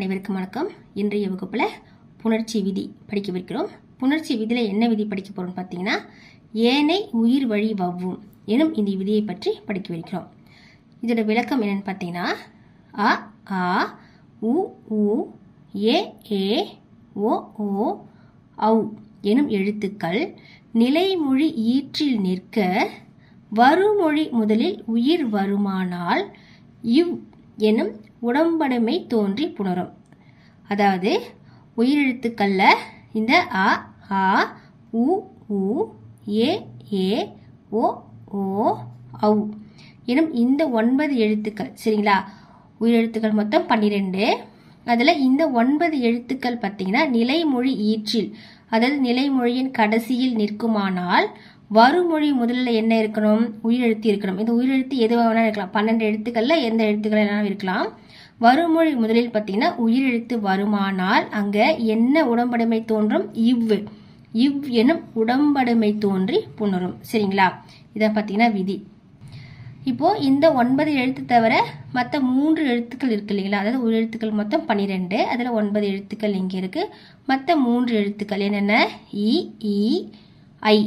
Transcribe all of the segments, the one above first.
அனைவருக்கும் வணக்கம். இன்றைய வகுப்பில் புணர்ச்சி விதி படிக்கவிருக்கிறோம். புணர்ச்சி விதியில் என்ன விதி படிக்க போகிறோம்னு பார்த்தீங்கன்னா ஏனை உயிர் வழி வவ்வும் எனும் இந்த விதியை பற்றி படிக்கவிருக்கிறோம். இதோட விளக்கம் என்னன்னு பார்த்தீங்கன்னா அ ஆ உ உ ஏ ஏ ஓ ஓ ஔ எனும் எழுத்துக்கள் நிலைமொழி ஈற்றில் நிற்க வருமொழி முதலில் உயிர் வருமானால் இவ் எனும் உடம்படைமை தோன்றி புணரும். அதாவது உயிரெழுத்துக்கள்ல இந்த அ ஆ உ உ ஏ ஏ ஓ ஓ ஔ எனும் இந்த ஒன்பது எழுத்துக்கள். சரிங்களா? உயிரெழுத்துக்கள் மொத்தம் பன்னிரெண்டு. அதில் இந்த ஒன்பது எழுத்துக்கள் பார்த்தீங்கன்னா நிலைமொழி ஈற்றில் அதாவது நிலைமொழியின் கடைசியில் நிற்குமானால் வருமொழி முதல்ல என்ன இருக்கணும்? உயிரெழுத்து இருக்கணும். இந்த உயிரெழுத்து எது வேணாலும் இருக்கலாம். பன்னெண்டு எழுத்துக்களில் எந்த எழுத்துக்கள் வேணாலும் இருக்கலாம். வருமொழி முதலில் பார்த்தீங்கன்னா உயிரெழுத்து வருமானால் அங்க என்ன உடம்படைமை தோன்றும்? இவ். இவ் எனும் உடம்படைமை தோன்றி புணரும். சரிங்களா? இதை பார்த்தீங்கன்னா விதி. இப்போ இந்த ஒன்பது எழுத்து தவிர மற்ற மூன்று எழுத்துக்கள் இருக்கு இல்லைங்களா? அதாவது ஒரு எழுத்துக்கள் மொத்தம் பன்னிரெண்டு அதில் ஒன்பது எழுத்துக்கள் இங்கே இருக்கு. மற்ற மூன்று எழுத்துக்கள் என்னென்ன? இ இ ஐ.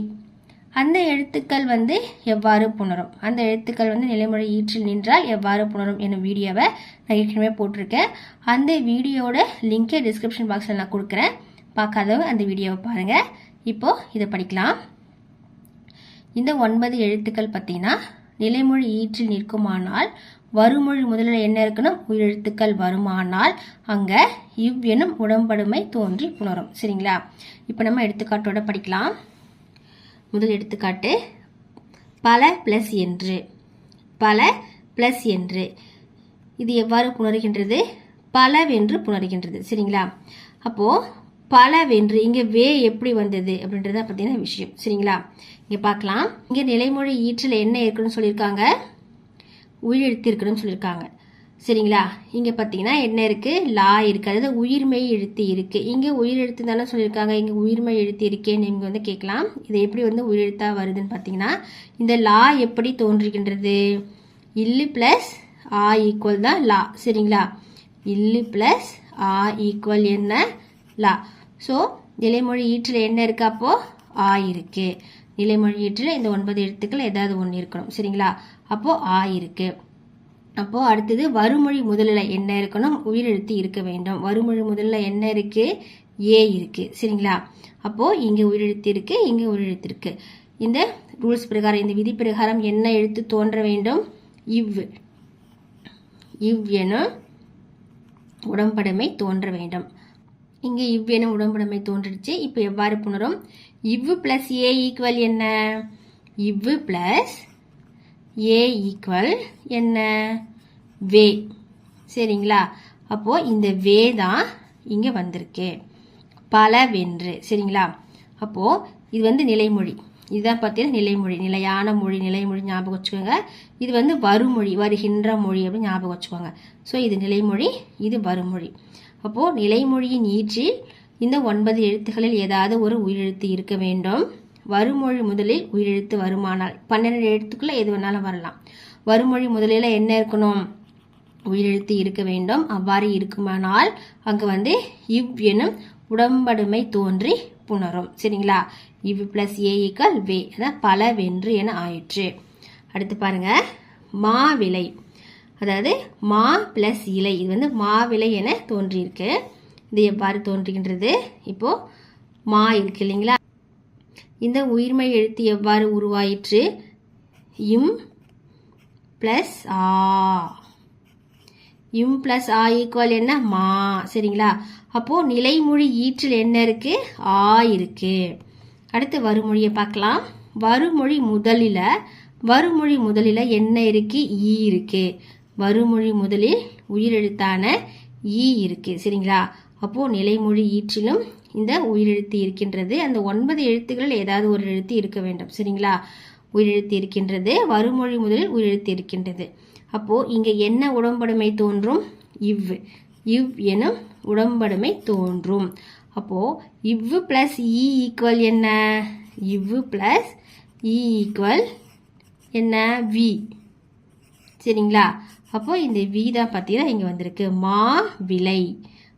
அந்த எழுத்துக்கள் வந்து எவ்வாறு புணரும்? அந்த எழுத்துக்கள் வந்து நிலைமொழி ஈற்றில் நின்றால் எவ்வாறு புணரும் என்னும் வீடியோவை நான் ஏற்கனவே போட்டிருக்கேன். அந்த வீடியோட லிங்கை டிஸ்கிரிப்ஷன் பாக்ஸில் நான் கொடுக்குறேன். பார்க்காதவங்க அந்த வீடியோவை பாருங்கள் இப்போது இதை படிக்கலாம். இந்த ஒன்பது எழுத்துக்கள் பார்த்தீங்கன்னா நிலைமொழி ஈற்றில் நிற்குமானால் வருமொழி முதலில் என்ன இருக்கணும்? உயிரெழுத்துக்கள் வருமானால் அங்கே இவ் எனும் உடம்படுமை தோன்றி புணரும். சரிங்களா? இப்போ நம்ம எடுத்துக்காட்டோட படிக்கலாம். முதல் எடுத்துக்காட்டு பல பிளஸ் என்று. பல பிளஸ் என்று. இது எவ்வாறு புணருகின்றது? பலவென்று புணருகின்றது. சரிங்களா? அப்போது பலவென்று இங்கே வே எப்படி வந்தது அப்படின்றத பார்த்தீங்கன்னா விஷயம். சரிங்களா? இங்கே பார்க்கலாம். இங்கே நிலைமொழி ஈற்றில் என்ன இருக்குன்னு சொல்லியிருக்காங்க? உயிரெழுத்து இருக்குன்னு சொல்லியிருக்காங்க. சரிங்களா? இங்கே பார்த்தீங்கன்னா என்ன இருக்குது லா இருக்குது அதாவது உயிர்மெய் எழுத்து இருக்குது இங்கே உயிர் எழுத்து தானே சொல்லியிருக்காங்க. இங்கே உயிர்மெய் எழுத்து இருக்கேன்னு நீங்கள் வந்து கேட்கலாம். இது எப்படி வந்து உயிரெழுத்தா வருதுன்னு பார்த்தீங்கன்னா இந்த லா எப்படி தோன்றுகின்றது? இல்லு ப்ளஸ் ஆ ஈக்குவல் தான் லா. சரிங்களா? இல்லு ப்ளஸ் ஆ ஈக்குவல் என்ன? லா. ஸோ நிலைமொழி ஈற்றில் என்ன இருக்கு அப்போது ஆ இருக்குது நிலைமொழி ஈற்றில் இந்த ஒன்பது எழுத்துக்கள் ஏதாவது ஒன்று இருக்கணும். சரிங்களா? அப்போது ஆ இருக்குது அப்போது அடுத்தது வருமொழி முதலில் என்ன இருக்கணும்? உயிரெழுத்து இருக்க வேண்டும். வருமொழி முதலில் என்ன இருக்குது ஏ இருக்குது சரிங்களா? அப்போது இங்கே உயிரெழுத்து இருக்குது இங்கே உயிரெழுத்து இருக்குது இந்த ரூல்ஸ் பிரகாரம் இந்த விதி பிரகாரம் என்ன எழுத்து தோன்ற வேண்டும்? இவ். இவ் எனும் உடம்படமை தோன்ற வேண்டும். இங்கே இவ் எனும் உடம்படமை தோன்றிடுச்சு இப்போ எவ்வாறு புணரும்? இவ்வு பிளஸ் ஏ ஈக்குவல் என்ன? இவ்வு பிளஸ் ஏ ஈக்குவல் என்ன? வே சரிங்களா? அப்போ இந்த வே தான் இங்கே வந்திருக்கு. பல வென்று சரிங்களா? அப்போ இது வந்து நிலைமொழி. இதுதான் பார்த்தீங்கன்னா நிலைமொழி. நிலையான மொழி நிலைமொழி ஞாபகம் வச்சுக்கோங்க. இது வந்து வருமொழி வருகின்ற மொழி அப்படின்னு ஞாபகம் வச்சுக்கோங்க. ஸோ இது நிலைமொழி இது வருமொழி. அப்போது நிலைமொழியின் ஈற்றில் இந்த ஒன்பது எழுத்துக்களில் ஏதாவது ஒரு உயிரெழுத்து இருக்க வேண்டும். வருமொழி முதலில் உயிரெழுத்து வருமானால். பன்னெண்டு எழுத்துக்குள்ள எது வேணாலும் வரலாம். வருமொழி முதலில் என்ன இருக்கணும்? உயிரெழுத்து இருக்க வேண்டும். அவ்வாறு இருக்குமானால் அங்கு வந்து இவ் எனும் உடம்படுமை தோன்றி புணரும். சரிங்களா? இவ் பிளஸ் ஏஇக்கள் வே அதான் பல வென்று என ஆயிற்று. அடுத்து பாருங்க. மாவிலை அதாவது மா பிளஸ் இலை. இது வந்து மாவிலை என தோன்றியிருக்கு. இது எவ்வாறு தோன்றுகின்றது? இப்போ மா இருக்கு இல்லைங்களா? இந்த உயிர்மை எழுத்து எவ்வாறு உருவாயிற்று? இம் பிளஸ் ஆ. இம் பிளஸ் ஆ ஈக்குவல் என்ன? மா. சரிங்களா? அப்போது நிலைமொழி ஈற்றில் என்ன இருக்குது ஆ இருக்குது அடுத்து வருமொழியை பார்க்கலாம். வருமொழி முதலில் வருமொழி முதலில் என்ன இருக்குது ஈ இருக்குது வருமொழி முதலில் உயிரெழுத்தான ஈ இருக்குது சரிங்களா? அப்போது நிலைமொழி ஈற்றிலும் இந்த உயிரெழுத்து இருக்கின்றது. அந்த ஒன்பது எழுத்துக்களில் ஏதாவது ஒரு எழுத்து இருக்க வேண்டும். சரிங்களா? உயிரெழுத்து இருக்கின்றது. வருமொழி முதலில் உயிரெழுத்து இருக்கின்றது. அப்போது இங்கே என்ன உடம்படுமை தோன்றும்? இவ். இவ் எனும் உடம்படுமை தோன்றும். அப்போது இவ்வு பிளஸ் இ e ஈக்குவல் என்ன? இவ்வு பிளஸ் இ ஈக்குவல் என்ன? வி சரிங்களா? அப்போது இந்த வி தான் பார்த்தீங்கன்னா இங்கே வந்திருக்கு. மா விலை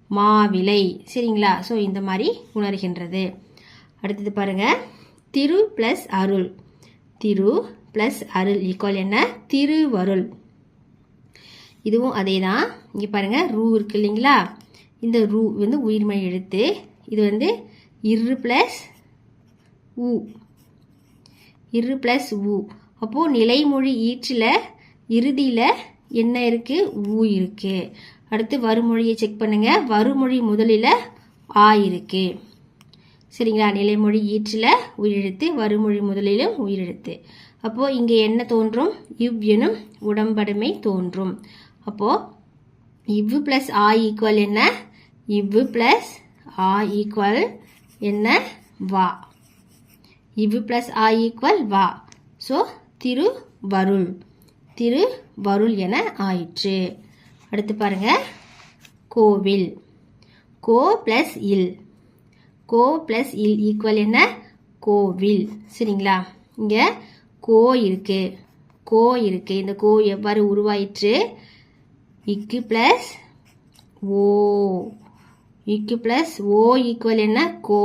மாவிலை. சரிங்களா? ஸோ இந்த மாதிரி உணர்கின்றது. அடுத்தது பாருங்க. திரு ப்ளஸ் அருள். திரு ப்ளஸ் அருள். ஈக்குவல் என்ன? திருவருள். இதுவும் அதே தான் இங்கே பாருங்கள் ரூ இருக்கு இல்லைங்களா? இந்த ரூ வந்து உயிர்மை எழுத்து. இது வந்து இரு ப்ளஸ் உ. இரு ப்ளஸ் உ. அப்போது நிலைமொழி ஈற்றில் இறுதியில் என்ன இருக்குது ஊ இருக்குது அடுத்து வருமொழியை செக் பண்ணுங்கள் வருமொழி முதலில் ஆ இருக்குது சரிங்களா? நிலைமொழி ஈற்றில் உயிரெழுத்து வருமொழி முதலிலும் உயிரெழுத்து. அப்போது இங்கே என்ன தோன்றும்? இவ் எனும் உடம்படுமை தோன்றும். அப்போது இவ்வு ப்ளஸ் ஆ ஈக்குவல் என்ன? இவ்வு ப்ளஸ் ஆ ஈக்குவல் என்ன? வா. இவ்வு ப்ளஸ் ஆ ஈக்குவல் வா. ஸோ திருவருள் திருவருள் என ஆயிற்று. அடுத்து பாருங்க. கோவில். கோ ப்ளஸ் இல். கோ ப்ளஸ் இல் ஈக்குவல் என்ன? கோவில். சரிங்களா? இங்கே கோ இருக்கு. கோ இருக்கு. இந்த கோ எவ்வாறு உருவாயிற்று? இக்கு ப்ளஸ் ஓ. இக்கு ப்ளஸ் ஓ ஈக்குவல் என்ன? கோ.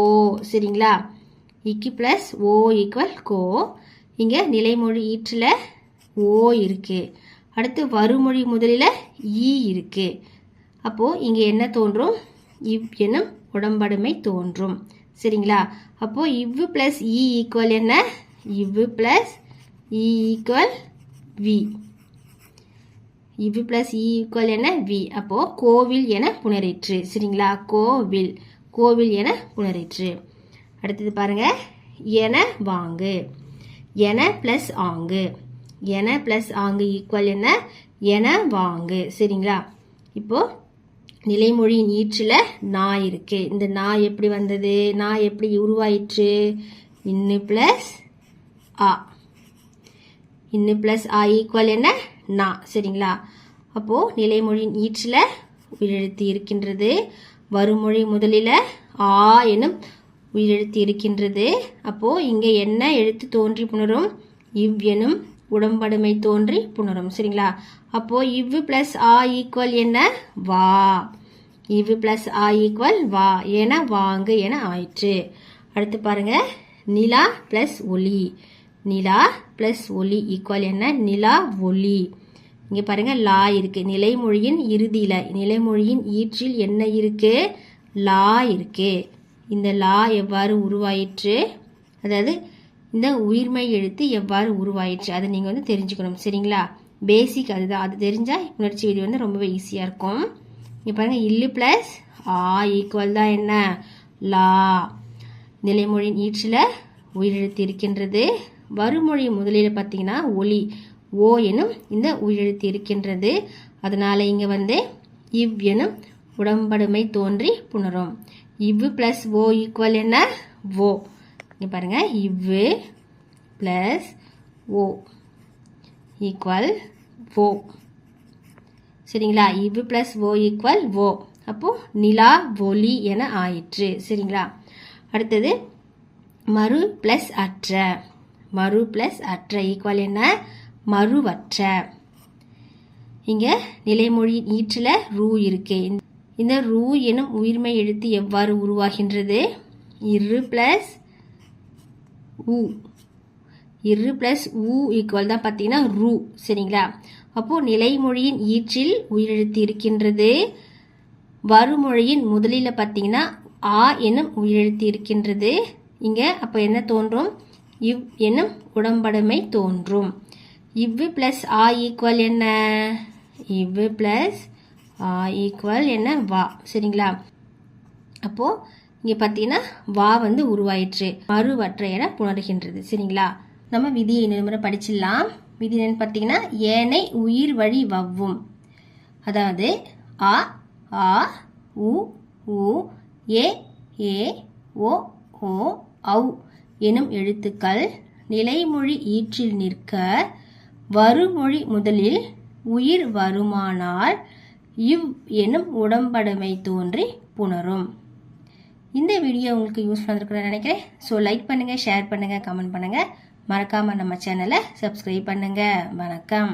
சரிங்களா? இக்கு ப்ளஸ் ஓ ஈக்குவல் கோ. இங்கே நிலைமொழி ஈற்றில் ஓ இருக்குது அடுத்து வருமொழி முதலில் ஈ இருக்குது அப்போது இங்கே என்ன தோன்றும்? இவ் எனும் உடம்படுமை தோன்றும். சரிங்களா? அப்போது இவ்வு ப்ளஸ் இ ஈக்குவல் என்ன? இவ்வு ப்ளஸ் இ ஈக்குவல் வி இவ்வு ப்ளஸ் இ ஈக்குவல் என்ன? வி அப்போது கோவில் என புணரிற்று. சரிங்களா? கோவில். கோவில் என புணரிற்று. அடுத்தது பாருங்கள் என வாங்கு. என ப்ளஸ் ஆங்கு. என ப்ளஸ் ஆங்கு ஈக்குவல் என்ன என வாங்கு. சரிங்களா? இப்போது நிலைமொழியின் ஈற்றில் நா இருக்கு. இந்த நா எப்படி வந்தது? நா எப்படி உருவாயிற்று? இன்னு ப்ளஸ் ஆ. இன்னு ப்ளஸ் ஆ ஈக்குவல் என்ன நா. சரிங்களா? அப்போது நிலைமொழியின் ஈற்றில் உயிரெழுத்து இருக்கின்றது. வருமொழி முதலில் ஆ எனும் உயிரெழுத்து இருக்கின்றது. அப்போது இங்கே என்ன எழுத்து தோன்றி புணரும்? இவ் எனும் உடம்படுமை தோன்றி புணரும் சரிங்களா? அப்போது இவ்வு ப்ளஸ் ஆ ஈக்குவல் என்ன? வா. இவ்வு ப்ளஸ் ஆ ஈக்குவல் வா. என வாங்கு என ஆயிற்று. அடுத்து பாருங்க. நிலா ப்ளஸ் ஒளி நிலா ப்ளஸ் ஒளி ஈக்குவல் என்ன? நிலா ஒளி இங்கே பாருங்க லா இருக்கு. நிலைமொழியின் இறுதியில். நிலைமொழியின் ஈற்றில் என்ன இருக்கு? லா இருக்கு. இந்த லா எவ்வாறு உருவாயிற்று? அதாவது இந்த உயிர்மை எழுத்து எவ்வாறு உருவாயிற்று? அதை நீங்கள் வந்து தெரிஞ்சுக்கணும் சரிங்களா? பேசிக் அதுதான். அது தெரிஞ்சால் உணர்ச்சி விதி வந்து ரொம்பவே ஈஸியாக இருக்கும். இங்கே பாருங்கள் இல்லு ப்ளஸ் ஆ ஈக்குவல் தான் என்ன? லா. நிலைமொழியின் ஈற்றில் உயிரெழுத்து இருக்கின்றது. வருமொழி முதலில் பார்த்தீங்கன்னா ஒளி. ஓ எனும் இந்த உயிரெழுத்து இருக்கின்றது. அதனால் இங்கே வந்து இவ் எனும் உடம்படுமை தோன்றி புணரும். இவ்வு ப்ளஸ் ஓ ஈக்குவல் என்ன? ஓ. இங்கே பாருங்கள் இவ்வு ப்ளஸ் ஓ ஈக்குவல் ஓ. சரிங்களா? இவ்வு ப்ளஸ் ஓ ஈக்குவல் ஓ. அப்போது நிலா ஒளி என ஆயிற்று. சரிங்களா? அடுத்தது மறு ப்ளஸ் அற்ற. மறு ப்ளஸ் அற்ற ஈக்குவல் என்ன? மறுவற்ற. இங்கே நிலைமொழி ஈற்றில் ரூ இருக்கு. இந்த ரூ எனும் உயிர்மை எழுத்து எவ்வாறு உருவாகின்றது? இரு ப்ளஸ் உ இரு ப்ளஸ் உ ஈக்குவல் தான் பார்த்தீங்கன்னா ரூ சரிங்களா? அப்போது நிலைமொழியின் ஈற்றில் உயிரெழுத்து இருக்கின்றது வருமொழியின் முதலில் பார்த்தீங்கன்னா ஆ எனும் உயிரெழுத்து இருக்கின்றது இங்கே அப்போ என்ன தோன்றும்? இவ் எனும் உடம்படுமை தோன்றும். இவ்வு ப்ளஸ் ஆ ஈக்குவல் என்ன? இவ்வு ப்ளஸ் ஆ ஈக்குவல் என்ன? வா சரிங்களா? அப்போது இங்கே பார்த்தீங்கன்னா வா வந்து உருவாயிற்று. மறுவற்ற என புணர்கின்றது. சரிங்களா? நம்ம விதியை நிறுவன படிச்சிடலாம். விதி என்னன்னு பார்த்தீங்கன்னா ஏனை உயிர் வழி வவ்வும். அதாவது அ ஆ உ உ ஏ ஏ ஓ ஓ ஔ எனும் எழுத்துக்கள் நிலைமொழி ஈற்றில் நிற்க வருமொழி முதலில் உயிர் வருமானால் இவ் எனும் உடம்படுமை தோன்றி புணரும். இந்த வீடியோ உங்களுக்கு யூஸ் பண்ணிருக்குன்னு நினைக்கிறேன். ஸோ லைக் பண்ணுங்கள் ஷேர் பண்ணுங்கள் கமெண்ட் பண்ணுங்கள் மறக்காமல் நம்ம சேனலை சப்ஸ்கிரைப் பண்ணுங்கள் வணக்கம்.